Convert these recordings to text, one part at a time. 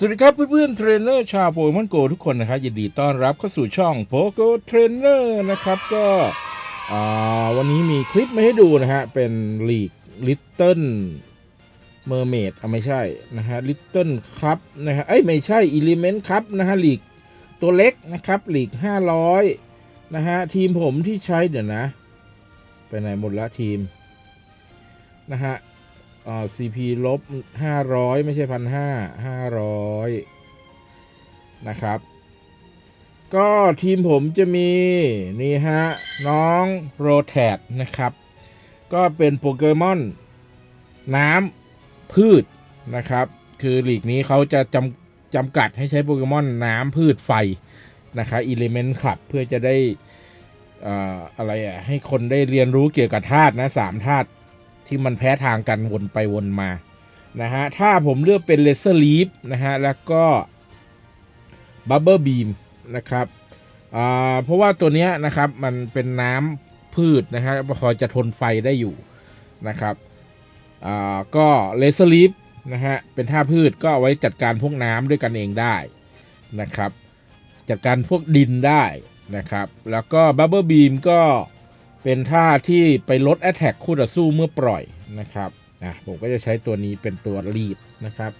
สวัสดีครับเพื่อนๆเทรนเนอร์ชาวโปเกมอนโกทุกคนนะครับยินดีต้อนรับเข้าสู่ช่องโปโกเทรนเนอร์นะครับก็วันนี้มีคลิปมาให้ดูนะฮะ เป็นลีกลิตเติ้ลเมอร์เมดอะไม่ใช่นะฮะลิตเติ้ลครับนะฮะเอ้ย ไม่ใช่อิเลเมนต์ครับนะฮะลีกตัวเล็กนะครับลีก 500 นะฮะ ทีมผมที่ใช้เดี๋ยวนะ ไปไหนหมดละทีมนะฮะ อ่า CP ลบห้าร้อยไม่ใช่พันห้าห้าร้อยนะครับ ก็ทีมผมจะมี นี่ฮะ น้องโรแทดนะครับ ก็เป็นโปเกมอน น้ำพืชนะครับ คือหลีกนี้เขาจะจำจำกัดให้ใช้โปเกมอนน้ำพืชไฟนะครับอิเลเมนต์ขับเพื่อจะได้อ่าอะไรอะให้คนได้เรียนรู้เกี่ยวกับธาตุนะสามธาตุ ที่มันแพ้ทางกันวนไปวนมานะฮะถ้าผมเลือกเป็นเลเซอร์ลีฟนะฮะแล้วก็บับเบิลบีมนะครับอ่าเพราะว่าตัวเนี้ยนะครับมันเป็นน้ำพืชนะฮะพอจะทนไฟได้อยู่นะครับอ่าก็เลเซอร์ลีฟนะฮะเป็นท่าพืชก็เอาไว้จัดการพวกน้ำด้วยกันเองได้นะครับจัดการพวกดินได้นะครับแล้วก็บับเบิลบีมก็ เป็นท่าที่ไปลด Attack คู่ต่อสู้เมื่อปล่อยนะครับอะผมก็จะใช้ตัวนี้เป็นตัวลีดนะครับ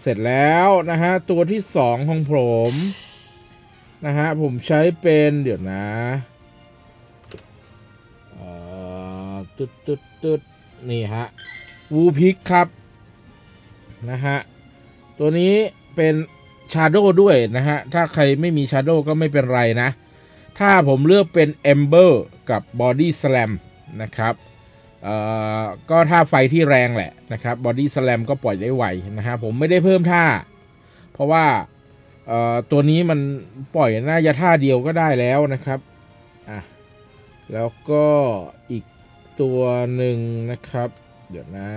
เสร็จแล้วนะฮะตัวที่ 2 ของผมนะฮะผมใช้เป็นเดี๋ยวนะอ่อตึ๊ดตึ๊ดตึ๊ดนี่ฮะวูพิกครับนะฮะตัวนี้เป็นชาโดด้วยนะฮะถ้าใครไม่มีชาโดก็ไม่เป็นไรนะ ถ้าผมเลือกเป็น Ember กับ Body Slam นะครับเอ่อก็ท่าไฟที่แรงแหละนะครับ Body Slam ก็ปล่อยได้ไวนะฮะผมไม่ได้เพิ่มท่า เพราะว่าเอ่อตัวนี้มันปล่อยน่าจะท่าเดียวก็ได้แล้วนะครับอะแล้วก็อีกตัวหนึ่งนะครับ เดี๋ยวนะ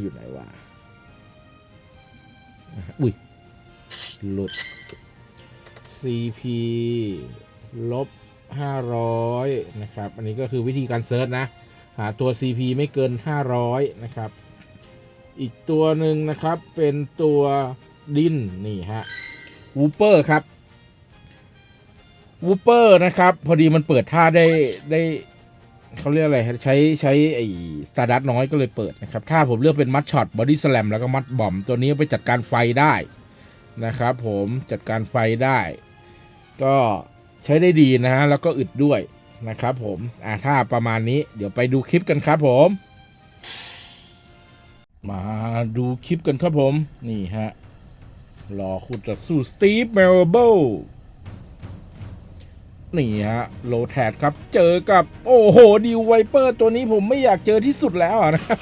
อยู่ไหนวะอะอุ้ยหลุด CP ลบ 500 นะครับ อันนี้ก็คือวิธีการเซิร์ชนะ หาตัว CP ไม่เกิน 500 นะครับ อีกตัวหนึ่งนะครับเป็นตัวดินนี่ฮะวูเปอร์ครับวูเปอร์นะครับ พอดีมันเปิดท่าได้ได้เขาเรียกอะไร ใช้ใช้ไอ้สตาร์ดัตน้อยก็เลยเปิดนะครับถ้าผมเลือกเป็นมัดช็อตบอดี้สแลมแล้วก็มัดบอม ตัวนี้ไปจัดการไฟได้นะครับผมจัดการไฟได้ ก็ ใช้ได้ดีนะฮะแล้วก็อึดด้วยนะครับผมอ่าถ้าประมาณนี้เดี๋ยวไปดูคลิปกันครับผม มาดูคลิปกันครับผม นี่ฮะรอคุณจะสู้สตีฟเมลเบิลนี่ฮะโลแทดครับเจอกับโอ้โหดิวไวเปอร์ตัวนี้ผมไม่อยากเจอที่สุดแล้วนะครับ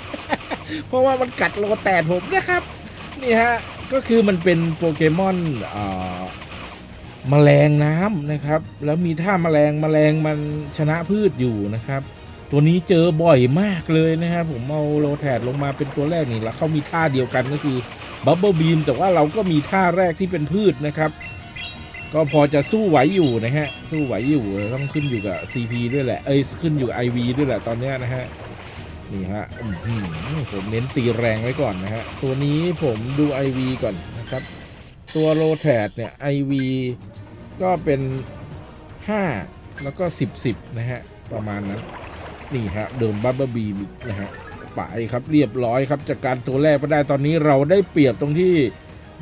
เพราะว่ามันกัดโลแทดผมนะครับ นี่ฮะ ก็คือมันเป็นโปเกมอนอ่า แมลงน้ำนะครับ แล้วมีท่าแมลงแมลงมันชนะพืชอยู่นะครับ ตัวนี้เจอบ่อยมากเลยนะครับผมเอาโรแทดลงมาเป็นตัวแรกนี่แล้วเขามีท่าเดียวกันก็คือบับเบิลบีมแต่ว่าเราก็มีท่าแรกที่เป็นพืชนะครับ ก็พอจะสู้ไหวอยู่นะฮะสู้ไหวอยู่ต้องขึ้นอยู่กับ CP ด้วยแหละเอ้ยขึ้นอยู่ IV ด้วยแหละตอนเนี้ยนะฮะนี่ฮะผมเน้นตีแรงไว้ก่อนนะฮะตัวนี้ผมดู IV ก่อนนะครับ ตัวโรแทดเนี่ย IV ก็เป็น 5 แล้วก็ 10 10 นะฮะ ประมาณนั้น นี่ฮะ เดิมบับเบิลบีนะฮะไปครับเรียบร้อยครับ จากการตัวแรกมาได้ตอนนี้เราได้เปรียบตรงที่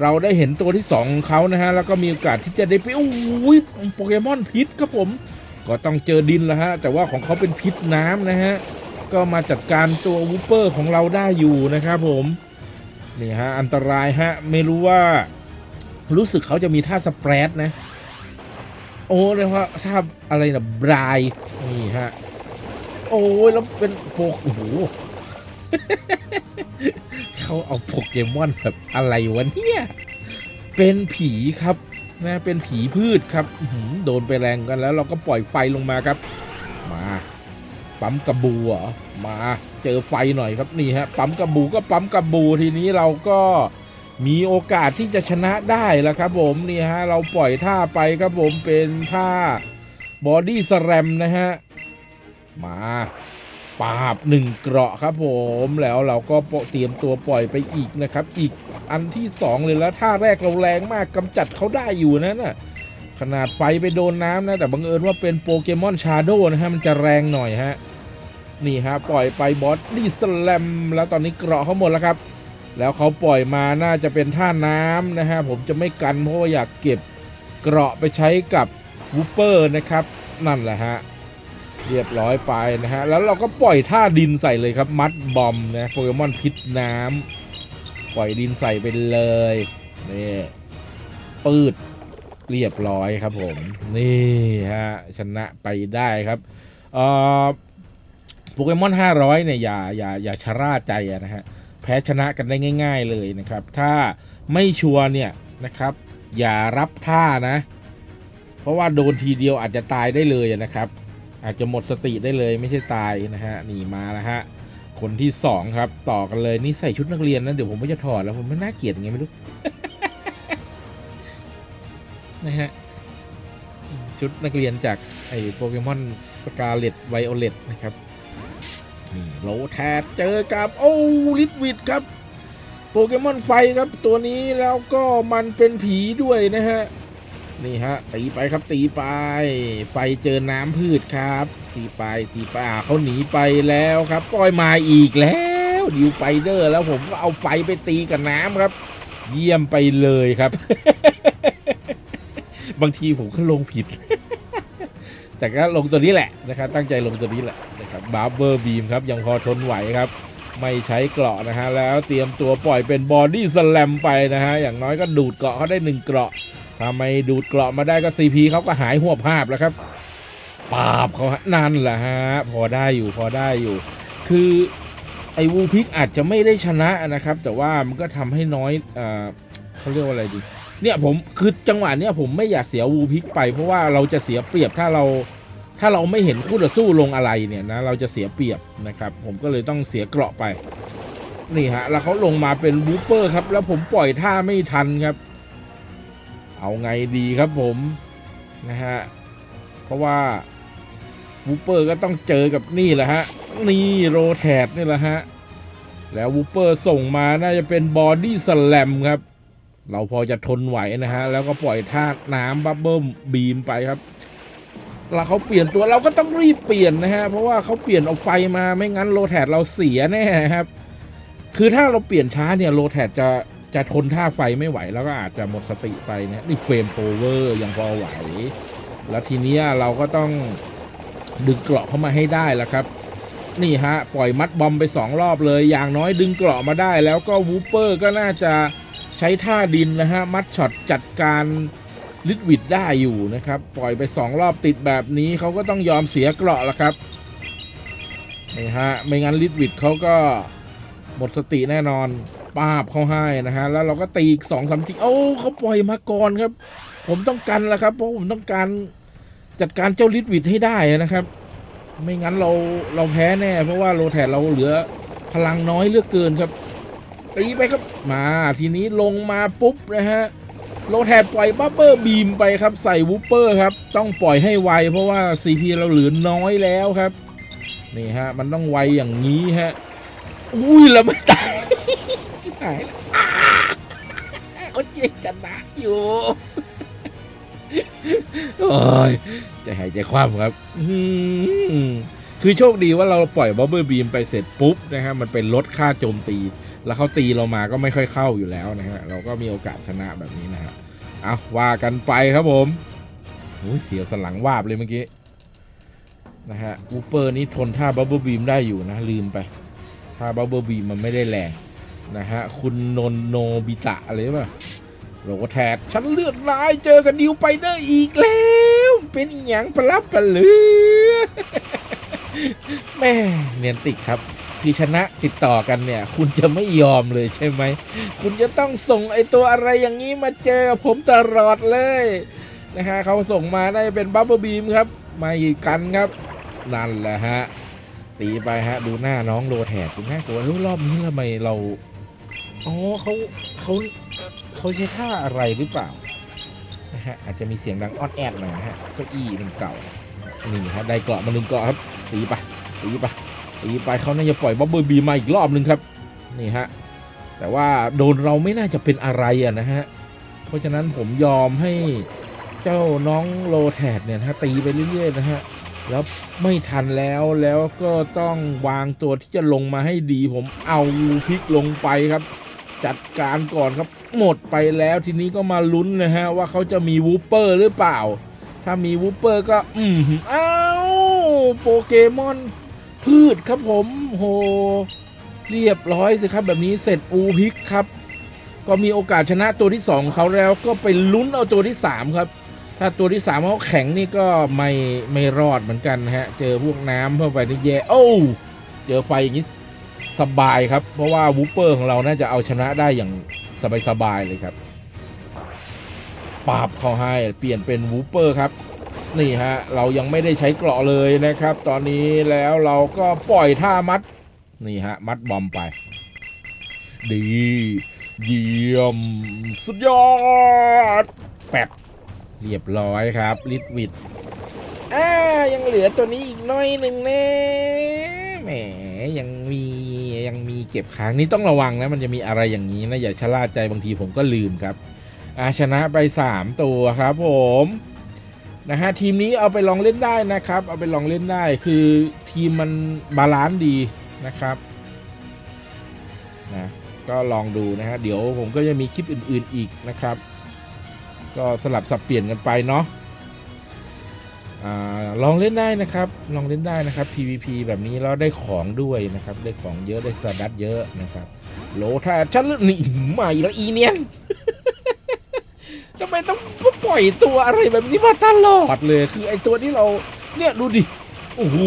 เราได้เห็นตัวที่ 2 ของเขานะฮะ แล้วก็มีโอกาสที่จะได้ไปโอ้ยโปเกมอนพิษครับผม ก็ต้องเจอดินแล้วฮะ แต่ว่าของเขาเป็นพิษน้ำนะฮะ ก็มาจัดการตัววูเปอร์ของเราได้อยู่นะครับผมนี่ฮะอันตรายฮะ ไม่รู้ว่ารู้สึกเขาจะมีท่าสเปรดนะ โอ้เรียว่าท่าอะไรนะบรายนี่ฮะ โอ้ยแล้วเป็นโปกโอ้โหเขาเอาโปเกมอนแบบอะไรวะเนี่ย เป็นผีครับนะเป็นผีพืชครับโดนไปแรงกันแล้วเราก็ปล่อยไฟลงมาครับ มาปั๊มกระบูเหรอมาเจอไฟหน่อยครับนี่ฮะปั๊มกระบูก็ปั๊มกระบูทีนี้เราก็ มีโอกาสที่จะชนะได้แล้วครับผมนี่ฮะเราปล่อยท่าไปครับผมเป็นท่าบอดี้สแลมนะฮะ มาปาบหนึ่งเกราะครับผมแล้วเราก็เตรียมตัวปล่อยไปอีกนะครับ อีกอันที่สองเลยแล้วท่าแรกเราแรงมากกำจัดเขาได้อยู่นะน่ะขนาดไฟไปโดนน้ำนะ แต่บังเอิญว่าเป็นโปเกมอนชาโดนะฮะ มันจะแรงหน่อยฮะ นี่ฮะ ปล่อยไปบอสดี้สแลมแล้วตอนนี้เกราะเขาหมดแล้วครับ แล้วเขาปล่อยมาน่าจะเป็นท่าน้ำนะฮะผมจะไม่กันเพราะว่าอยากเก็บเกราะไปใช้กับวูเปอร์นะครับ นั่นแหละฮะเรียบร้อยไปนะฮะ แล้วเราก็ปล่อยท่าดินใส่เลยครับ มัดบอมนะโปเกมอนพิษน้ำปล่อยดินใส่ไปเลยนี่ปืดเรียบร้อยครับผม นี่ฮะ ชนะไปได้ครับเอ่อโปเกมอน500เนี่ยอย่าอย่าอย่าชะล่าใจนะฮะ พ้ชนะกันได้ง่าย ๆเลยนะครับ ถ้าไม่ชัวร์เนี่ยนะครับ อย่ารับท่านะ เพราะว่าโดนทีเดียวอาจจะตายได้เลยนะครับ อาจจะหมดสติได้เลยไม่ใช่ตายนะฮะหนีมาแล้วฮะคนที่สองครับ ต่อกันเลยนี่ใส่ชุดนักเรียนนะเดี๋ยวผมไม่จะถอดแล้วผมไม่น่าเกลียดไงไม่รู้นะฮะชุดนักเรียนจากไอ้โปเกมอนสกาเลตไวโอเลตนะครับ นี่โลแทดเจอกับโอ้ลิทวิดครับ โปเกมอนไฟครับตัวนี้แล้วก็มันเป็นผีด้วยนะฮะ นี่ฮะ ตีไปครับตีไป ไฟเจอน้ำพืชครับ ตีไปตีไปอ่าเขาหนีไปแล้วครับปล่อยมาอีกแล้วดิวไปเดอร์แล้วผมก็เอาไฟไปตีกับน้ำครับ เยี่ยมไปเลยครับ บางทีผมก็ลงผิด แต่ก็ลงตัวนี้แหละนะครับตั้งใจลงตัวนี้แหละ บาร์เบอร์บีมครับยังพอทนไหวครับ ไม่ใช้เกราะนะฮะแล้วเตรียมตัวปล่อยเป็นบอดี้สแลมไปนะฮะอย่างน้อยก็ดูดเกราะเขาได้หนึ่งเกราะถ้าไม่ดูดเกราะมาได้ก็ซีพีเขาก็หายหัวภาพแล้วครับปาบเขานั่นแหละฮะพอได้อยู่พอได้อยู่ คือไอ้วูพิกอาจจะไม่ได้ชนะนะครับ แต่ว่ามันก็ทำให้น้อยเอ่อเขาเรียกว่าอะไรดี เนี่ยผมคือจังหวะเนี้ยผมไม่อยากเสียวูพิกไปเพราะว่าเราจะเสียเปรียบถ้าเรา ถ้าเราไม่เห็นคู่ต่อสู้ลงอะไรเนี่ยนะเราจะเสียเปรียบนะครับ ผมก็เลยต้องเสียเกราะไป นี่ฮะแล้วเขาลงมาเป็นบูเปอร์ครับ แล้วผมปล่อยท่าไม่ทันครับ เอาไงดีครับผมนะฮะเพราะว่าบูเปอร์ก็ต้องเจอกับนี่แหละฮะนี่โรแทดนี่แหละฮะแล้ววูเปอร์ส่งมาน่าจะเป็นบอดี้สแลมครับ เราพอจะทนไหวนะฮะแล้วก็ปล่อยท่าน้ำบับเบิ้มบีมไปครับ แล้วเขาเปลี่ยนตัวเราก็ต้องรีบเปลี่ยนนะฮะ เพราะว่าเขาเปลี่ยนเอาไฟมาไม่งั้นโลแทดเราเสียแน่ครับ คือถ้าเราเปลี่ยนช้าเนี่ยโลแทดจะจะทนท่าไฟไม่ไหว แล้วก็อาจจะหมดสติไปนะนี่เฟรมโพเวอร์ยังพอไหว แล้วทีเนี้ยเราก็ต้องดึงเกราะเข้ามาให้ได้แล้วครับ นี่ฮะ ปล่อยมัดบอมไปสองรอบเลย อย่างน้อยดึงเกราะมาได้ แล้วก็วูเปอร์ก็น่าจะใช้ท่าดินนะฮะ มัดช็อตจัดการ ลิดวิดได้อยู่นะครับ ปล่อยไปสองรอบติดแบบนี้เขาก็ต้องยอมเสียเกราะแล้วครับนี่ฮะไม่งั้นลิดวิดเขาก็หมดสติแน่นอนปาบเขาให้นะฮะแล้วเราก็ตีอีกสองสามทีโอ้เขาปล่อยมาก่อนครับ ผมต้องกันแล้วครับ เพราะผมต้องการจัดการเจ้าลิดวิดให้ได้นะครับ ไม่งั้นเราเราแพ้แน่ เพราะว่าโลแทนเราเหลือพลังน้อยเหลือกเกินครับตีไปครับมาทีนี้ลงมาปุ๊บนะฮะ โลแทดปล่อยบับเบอร์บีมไปครับใส่วูปเปอร์ครับต้องปล่อยให้ไว เพราะว่า CP เราเหลือน้อยแล้วครับ นี่ฮะ มันต้องไวอย่างนี้ฮะ อุ้ยแล้วไม่ตายชิบหายแล้วอ้าเขาเจ๊ชนะอยู่โอ้ยใจะหายใจคว่ำครับคือโชคดีว่าเราปล่อยบับเบอร์บีมไปเสร็จปุ๊บนะฮะมันเป็นลดค่าโจมตี แล้วเขาตีเรามาก็ไม่ค่อยเข้าอยู่แล้วนะฮะเราก็มีโอกาสชนะแบบนี้นะฮะเอาว่ากันไปครับผมโอ้ยเสียวสลังวาบเลยเมื่อกี้นะฮะอูเปอร์นี้ทนท่าบับเบิลบีมได้อยู่นะ ลืมไปท่าบับเบิลบีมมันไม่ได้แรงนะฮะคุณนนโนบิตะอะไรป่ะโรแทดฉันเลือดร้ายเจอกับดิวไปเดอร์อีกแล้ว เป็นอหย่างประลับประเหลือแม่เนียนติกครับ คือชนะติดต่อกันเนี่ย คุณจะไม่ยอมเลยใช่ไหม คุณจะต้องส่งไอตัวอะไรอย่างนี้มาเจอกับผมตลอดเลยนะฮะเขาส่งมาได้เป็นบับเบิลบีมครับมาอีกกันครับ นั่นแหละฮะ ตีไปฮะ ดูหน้าน้องโรแทดดูน่ากลัวเฮ้ยรอบนี้ทำไมเราอ๋อเขาเขาเขาใช้ท่าอะไรหรือเปล่านะฮะอาจจะมีเสียงดังออดแอดหน่อยนะฮะก้าอี้มันเก่านี่ฮะได้เกาะมาหนึ่งเกาะครับตีไปตีไป ตีไปเขาน่าจะปล่อยบับเบิลบีมาอีกรอบหนึ่งครับนี่ฮะแต่ว่าโดนเราไม่น่าจะเป็นอะไรอะนะฮะเพราะฉะนั้นผมยอมให้เจ้าน้องโลแทดเนี่ยนะฮะตีไปเรื่อยๆนะฮะแล้วไม่ทันแล้วแล้วก็ต้องวางตัวที่จะลงมาให้ดีผมเอาพลิกลงไปครับ จัดการก่อนครับหมดไปแล้วทีนี้ก็มาลุ้นนะฮะว่าเขาจะมีวูเปอร์หรือเปล่า ถ้ามีวูเปอร์ก็อืมอ้าวโปเกมอน พืชครับผมโหเรียบร้อยสิครับแบบนี้เสร็จอูพิกครับ ก็มีโอกาสชนะตัวที่ 2 เขาแล้วก็ไปลุ้นเอาตัวที่ 3 ครับ ถ้าตัวที่3เขาแข็งนี่ก็ไม่ไม่รอดเหมือนกันฮะ เจอพวกน้ำเข้าไปนี่แย่โอ้เจอไฟอย่างนี้สบายครับ เพราะว่าวูเปอร์ของเราน่าจะเอาชนะได้อย่างสบายๆเลยครับปราบเขาให้เปลี่ยนเป็นวูเปอร์ครับ นี่ฮะเรายังไม่ได้ใช้เกราะเลยนะครับ ตอนนี้แล้วเราก็ปล่อยท่ามัดนี่ฮะมัดบอมไป ดีเยี่ยมสุดยอดแปดเรียบร้อยครับลิดวิดอ่ายังเหลือตัวนี้อีกน้อยหนึ่งแน่แหมยังมียังมีเก็บค้างนี่ต้องระวังนะมันจะมีอะไรอย่างนี้นะอย่าชะล่าใจบางทีผมก็ลืมครับอาชนะไป 3 ตัวครับผม นะฮะทีมนี้เอาไปลองเล่นได้นะครับ เอาไปลองเล่นได้คือทีมมันบาลานซ์ดีนะครับนะก็ลองดูนะฮะเดี๋ยวผมก็จะมีคลิปอื่น ๆอีกนะครับ ก็สลับสับเปลี่ยนกันไปเนาะอาลองเล่นได้นะครับ ลองเล่นได้นะครับ PVP แบบนี้แล้วได้ของด้วยนะครับ ได้ของเยอะได้สดัดเยอะนะครับโหลถ้าฉันนี่มาอีกแล้วอีเนียน ทำไมต้องปล่อยตัวอะไรแบบนี้มาตลอดเลย คือไอตัวที่เราเนี่ยดูดิ โอ้โห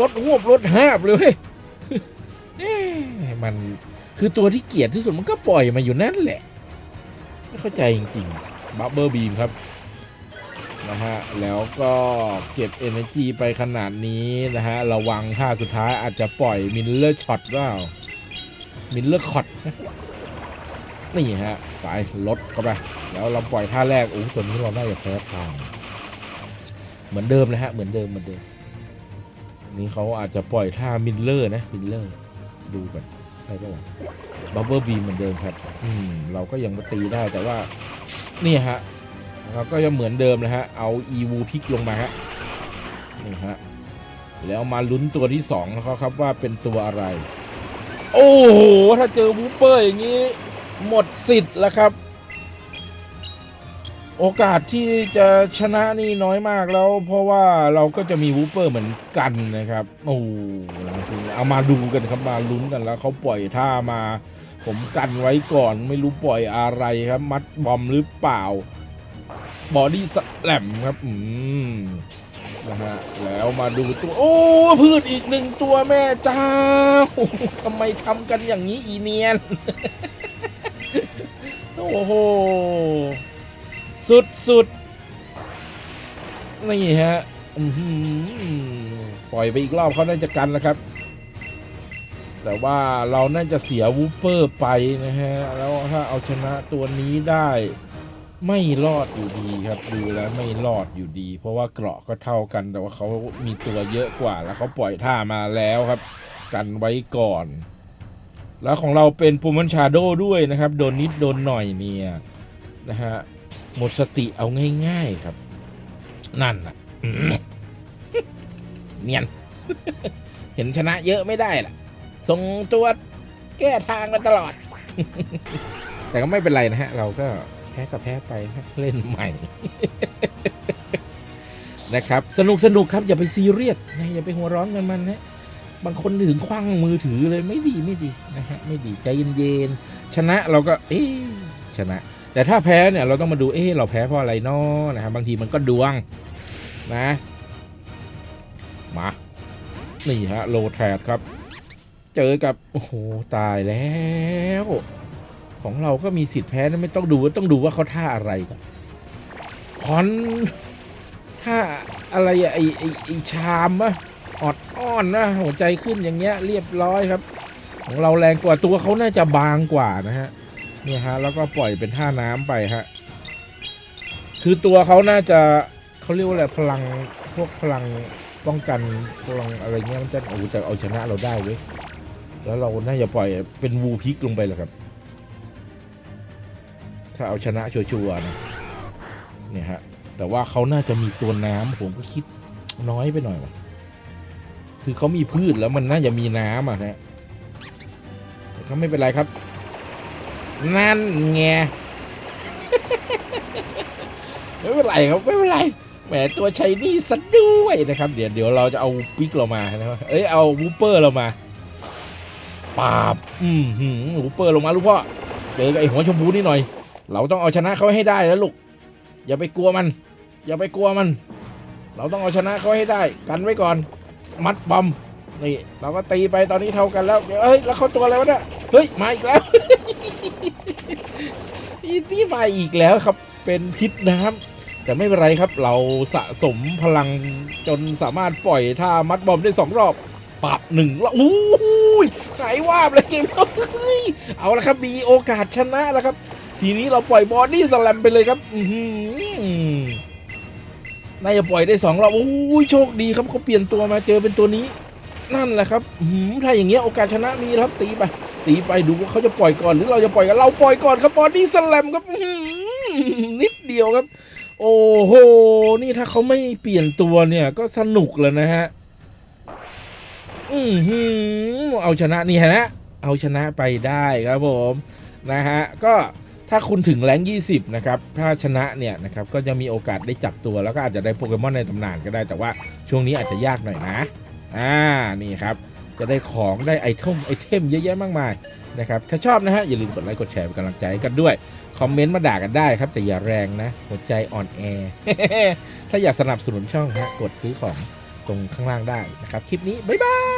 รถหวบรถแหบเลยเว้ยเอ๊ะมันคือตัวที่เกลียดที่สุดมันก็ปล่อยมาอยู่นั่นแหละ ไม่เข้าใจจริงๆ บับเบิลบีมครับนะฮะ แล้วก็เก็บ Energy ไปขนาดนี้นะฮะ ระวังท่าสุดท้ายอาจจะปล่อยมิลเลอร์ช็อตว่ามิลเลอร์คอต นี่ฮะไปลดเข้าไปแล้วเราปล่อยท่าแรกโอ้ตัวนี้เราได้จะแพ้ทางเหมือนเดิมเลยฮะเหมือนเดิมเหมือนเดิม นี่เขาอาจจะปล่อยท่ามิลเลอร์นะมิลเลอร์ดูกันใช่ปะวะบับเบิลบีเหมือนเดิมครับ อืมเราก็ยังตีได้แต่ว่า นี่ฮะเราก็ยังเหมือนเดิมนะฮะ เอาอีวูพิกลงมาฮะนี่ฮะแล้วมาลุ้นตัวที่สองนะครับครับว่าเป็นตัวอะไร โอ้โหถ้าเจอวูเปอร์อย่างนี้ หมดสิทธิ์แล้วครับ โอกาสที่จะชนะนี่น้อยมากแล้ว เพราะว่าเราก็จะมีวูเปอร์เหมือนกันนะครับโอ้โหเอามาดูกันครับมาลุ้นกันแล้วเขาปล่อยท่ามา ผมกันไว้ก่อนไม่รู้ปล่อยอะไรครับ มัดบอมหรือเปล่า บอดี้สแลมครับ อืมนะฮะแล้วมาดูตัว โอ้พืชอีกหนึ่งตัวแม่เจ้าทำไมทำกันอย่างนี้อีเนียน โอ้โห สุดสุดนี่ฮะปล่อยไปอีกรอบเขาน่าจะกันแล้วครับ แต่ว่าเราน่าจะเสียวูเปอร์ไปนะฮะ แล้วถ้าเอาชนะตัวนี้ได้ไม่รอดอยู่ดีครับดูแล้วไม่รอดอยู่ดี เพราะว่าเกราะก็เท่ากันแต่ว่าเขามีตัวเยอะกว่าแล้วเขาปล่อยท่ามาแล้วครับ กันไว้ก่อน แล้วของเราเป็นปูมันชาโดด้วยนะครับ โดนนิดโดนหน่อยเนี่ยนะฮะหมดสติเอาง่ายๆครับ นั่นน่ะเนียน เห็นชนะเยอะไม่ได้ล่ะส่งตัวแก้ทางมาตลอด แต่ก็ไม่เป็นไรนะฮะ เราก็แพ้ก็แพ้ไปฮะเล่นใหม่นะครับ สนุกสนุกครับอย่าไปซีเรียสนะอย่าไปหัวร้อนกันมันนะ บางคนถึงคว้างมือถือเลยไม่ดีไม่ดีนะฮะไม่ดีใจเย็นๆชนะเราก็เอ๊ชนะ แต่ถ้าแพ้เนี่ยเราต้องมาดูเอ๊เราแพ้เพราะอะไรเนาะนะครับบางทีมันก็ดวงนะมานี่ฮะโลแทดครับ เจอกับโอ้โหตายแล้ว ของเราก็มีสิทธิ์แพ้นะไม่ต้องดูต้องดูว่าเขาท่าอะไรกันคอนท่าอะไรอะไอไอไอชามอะ ออดอ้อนนะหัวใจขึ้นอย่างเงี้ยเรียบร้อยครับ ของเราแรงกว่าตัวเขาน่าจะบางกว่านะฮะเนี่ยฮะแล้วก็ปล่อยเป็นท่าน้ำไปฮะคือตัวเขาน่าจะเขาเรียกว่าอะไรพลังพวกพลังป้องกันพลังอะไรเงี้ยมันจะโอ้โหแต่เอาชนะเราได้เว้ยแล้วเราน่าจะปล่อยเป็นวูพิกลงไปเลยครับ ถ้าเอาชนะชัวร์ๆนะเนี่ยฮะแต่ว่าเขาน่าจะมีตัวน้ำผมก็คิดน้อยไปหน่อยว่ะ คือเขามีพืชแล้วมันน่าจะมีน้ำอะฮะแต่ก็ไม่เป็นไรครับ นั่นไงไม่เป็นไรครับไม่เป็นไรแหมตัวชัยนี่ซะด้วยนะครับ เดี๋ยวเดี๋ยวเราจะเอาปิกเรามานะครับเอ้ยเอาวูเปอร์เรามาปาบอืมหืมวูเปอร์ลงมาลูกพ่อเจอกับไอ้หัวชมพูนี่หน่อย เราต้องเอาชนะเขาให้ได้แล้วลูกอย่าไปกลัวมัน อย่าไปกลัวมัน เราต้องเอาชนะเขาให้ได้ กันไว้ก่อน มัดบอมนี่เราก็ตีไปตอนนี้เท่ากันแล้วเดี๋ยวเฮ้ยแล้วเขาตัวอะไรวะเนี่ยเฮ้ยมาอีกแล้วอีนี่มาอีกแล้วครับ เป็นพิษน้ำแต่ไม่เป็นไรครับ เราสะสมพลังจนสามารถปล่อยท่ามัดบอมได้สองรอบปรับหนึ่งแล้วโอ้ยหายวาบเลยเกมเอาละครับมีโอกาสชนะแล้วครับ ทีนี้เราปล่อยบอดี้สแลมไปเลยครับ อื น่าจะปล่อยได้สองรอบโอ้ยโชคดีครับเขาเปลี่ยนตัวมาเจอเป็นตัวนี้ นั่นแหละครับหือถ้าอย่างเงี้ยโอกาสชนะมีครับตีไป ตีไปดูว่าเขาจะปล่อยก่อนหรือเราจะปล่อยกันเราปล่อยก่อนครับบอดี้สแลมครับนิดเดียวครับ โอ้โหนี่ถ้าเขาไม่เปลี่ยนตัวเนี่ยก็สนุกแล้วนะฮะอือหือเอาชนะนี่ฮะเอาชนะไปได้ครับผมนะฮะก็ ถ้าคุณถึงแรง20 นะครับ ถ้าชนะเนี่ยนะครับก็จะมีโอกาสได้จับตัวแล้วก็อาจจะได้โปเกมอนในตำนานก็ได้แต่ว่าช่วงนี้อาจจะยากหน่อยนะ อ่า นี่ครับ จะได้ของได้ไอเทมไอเทมเยอะแยะมากมายนะครับ ถ้าชอบนะฮะ อย่าลืมกดไลค์กดแชร์เป็นกำลังใจให้กันด้วย คอมเมนต์มาด่ากันได้ครับ แต่อย่าแรงนะ หัวใจอ่อนแอ ถ้าอยากสนับสนุนช่องฮะกดซื้อของตรงข้างล่างได้นะครับ คลิปนี้ บ๊ายบาย